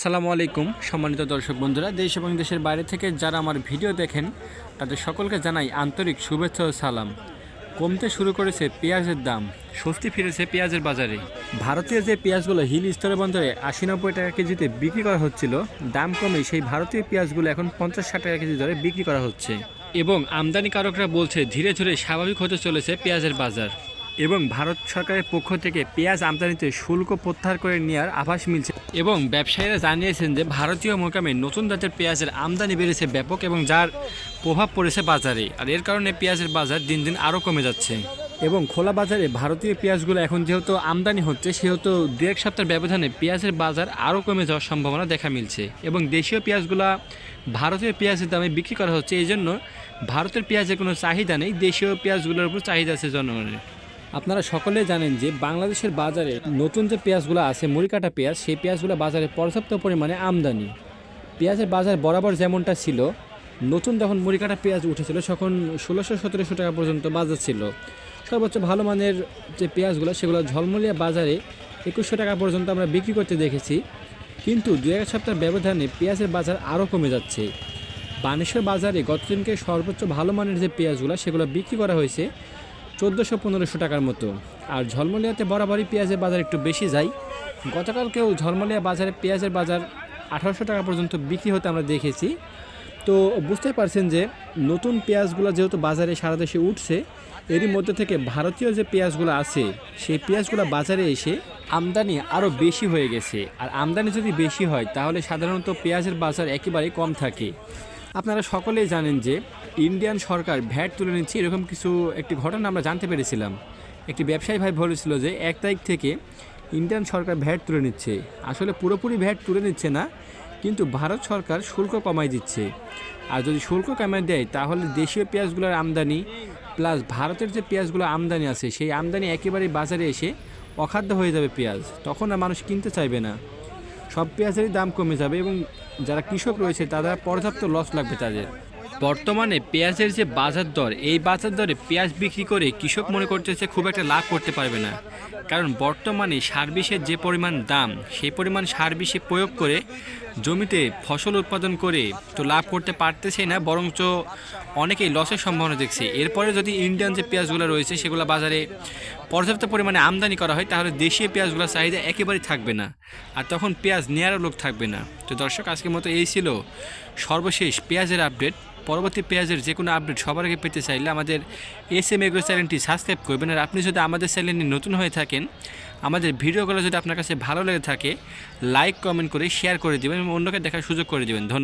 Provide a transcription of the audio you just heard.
আসসালামু আলাইকুম, সম্মানিত দর্শক বন্ধুরা, দেশ এবং দেশের বাইরে থেকে যারা আমার ভিডিও দেখেন, তাদের সকলকে জানাই আন্তরিক শুভেচ্ছা ও সালাম। কমতে শুরু করেছে পেঁয়াজের দাম, স্বস্তি ফিরেছে পেঁয়াজের বাজারে। ভারতীয় যে পেঁয়াজগুলো হিল স্তরে বন্দরে আশি নব্বই টাকা কেজিতে বিক্রি করা হচ্ছিল, দাম কমে সেই ভারতীয় পেঁয়াজগুলো এখন পঞ্চাশ ষাট টাকা কেজি দরে বিক্রি করা হচ্ছে। এবং আমদানিকারকরা বলছে, ধীরে ধীরে স্বাভাবিক হতে চলেছে পেঁয়াজের বাজার। এবং ভারত সরকারের পক্ষ থেকে পেঁয়াজ আমদানিতে শুল্ক প্রত্যাহার করে নেওয়ার আভাস মিলছে। এবং ব্যবসায়ীরা জানিয়েছেন যে, ভারতীয় মোকামে নতুন জাতের পেঁয়াজের আমদানি বেড়েছে ব্যাপক এবং যার প্রভাব পড়েছে বাজারে। আর এর কারণে পেঁয়াজের বাজার দিন দিন আরও কমে যাচ্ছে। এবং খোলা বাজারে ভারতীয় পেঁয়াজগুলো এখন যেহেতু আমদানি হচ্ছে, সেহেতু দু এক সপ্তাহের ব্যবধানে পেঁয়াজের বাজার আরও কমে যাওয়ার সম্ভাবনা দেখা মিলছে। এবং দেশীয় পেঁয়াজগুলো ভারতীয় পেঁয়াজের দামে বিক্রি করা হচ্ছে। এই জন্য ভারতের পেঁয়াজের কোনো চাহিদা নেই, দেশীয় পেঁয়াজগুলোর উপর চাহিদা আছে জনগণের। আপনারা সকলে জানেন যে বাংলাদেশের বাজারে নতুন যে পেঁয়াজগুলো আছে, মুড়িকাটা পেঁয়াজ, সেই পেঁয়াজগুলো বাজারে পর্যাপ্ত পরিমাণে আমদানি। পেঁয়াজের বাজার বরাবর যেমনটা ছিল, নতুন যখন মুড়িকাটা পেঁয়াজ উঠেছিল, তখন ষোলোশো সতেরোশো টাকা পর্যন্ত বাজার ছিল। সর্বোচ্চ ভালো মানের যে পেঁয়াজগুলো, সেগুলো ঝলমলিয়া বাজারে একুশশো টাকা পর্যন্ত আমরা বিক্রি করতে দেখেছি। কিন্তু দু এক সপ্তাহের ব্যবধানে পেঁয়াজের বাজার আরও কমে যাচ্ছে। বানেশ্বর বাজারে গতদিনকে সর্বোচ্চ ভালো মানের যে পেঁয়াজগুলো, সেগুলো বিক্রি করা হয়েছে। চোদ্দোশো পনেরোশো টাকার মতো। আর ঝলমলিয়াতে বরাবরই পেঁয়াজের বাজার একটু বেশি যায়। গতকালকেও ঝলমলিয়া বাজারে পেঁয়াজের বাজার আঠারোশো টাকা পর্যন্ত বিক্রি হতে আমরা দেখেছি। তো বুঝতে পারছেন যে নতুন পেঁয়াজগুলো যেহেতু বাজারে সারা দেশে উঠছে, এরই মধ্যে থেকে ভারতীয় যে পেঁয়াজগুলো আছে, সেই পেঁয়াজগুলো বাজারে এসে আমদানি আরও বেশি হয়ে গেছে। আর আমদানি যদি বেশি হয়, তাহলে সাধারণত পেঁয়াজের বাজার একেবারেই কম থাকে। আপনারা সকলেই জানেন যে ইন্ডিয়ান সরকার ভ্যাট তুলে নিচ্ছে, এরকম কিছু একটি ঘটনা আমরা জানতে পেরেছিলাম। একটি ব্যবসায়ী ভাই বলেছিল যে এক তারিখ থেকে ইন্ডিয়ান সরকার ভ্যাট তুলে নিচ্ছে। আসলে পুরোপুরি ভ্যাট তুলে নিচ্ছে না, কিন্তু ভারত সরকার শুল্ক কমাই দিচ্ছে। আর যদি শুল্ক কমাই দেয়, তাহলে দেশীয় পেঁয়াজগুলোর আমদানি প্লাস ভারতের যে পেঁয়াজগুলো আমদানি আছে, সেই আমদানি একেবারেই বাজারে এসে অখাদ্য হয়ে যাবে পেঁয়াজ। তখন আর মানুষ কিনতে চাইবে না। সব পেঁয়াজেরই দাম কমে যাবে এবং যারা কৃষক রয়েছে তারা পর্যাপ্ত লস লাগবে তাদের। বর্তমানে পেঁয়াজের যে বাজার দর, এই বাজার দরে পেঁয়াজ বিক্রি করে কৃষক মনে করতেছে খুব একটা লাভ করতে পারবে না। কারণ বর্তমানে সার বিষের যে পরিমাণ দাম, সেই পরিমাণ সার বিষে প্রয়োগ করে জমিতে ফসল উৎপাদন করে তো লাভ করতে পারতেছে না, বরঞ্চ অনেকেই লসের সম্ভাবনা দেখছে। এরপরে যদি ইন্ডিয়ান যে পেঁয়াজগুলো রয়েছে, সেগুলো বাজারে পর্যাপ্ত পরিমাণে আমদানি করা হয়, তাহলে দেশীয় পেঁয়াজগুলোর চাহিদা একেবারেই থাকবে না। আর তখন পেঁয়াজ নেওয়ারও লোক থাকবে না। তো দর্শক, আজকের মতো এই ছিল সর্বশেষ পেঁয়াজের আপডেট পরবর্তী পেঁয়াজের যে কোনো আপডেট সবার আগে পেতে চাইলে আমাদের এস এম এগ্রো চ্যানেলটি সাবস্ক্রাইব করবেন। আর আপনি যদি আমাদের চ্যানেলে নতুন হয়ে থাকেন আমাদের ভিডিওগুলো যদি আপনার কাছে ভালো লেগে থাকে লাইক কমেন্ট করে শেয়ার করে দেবেন এবং অন্যকে দেখার সুযোগ করে দেবেন। ধন্যবাদ।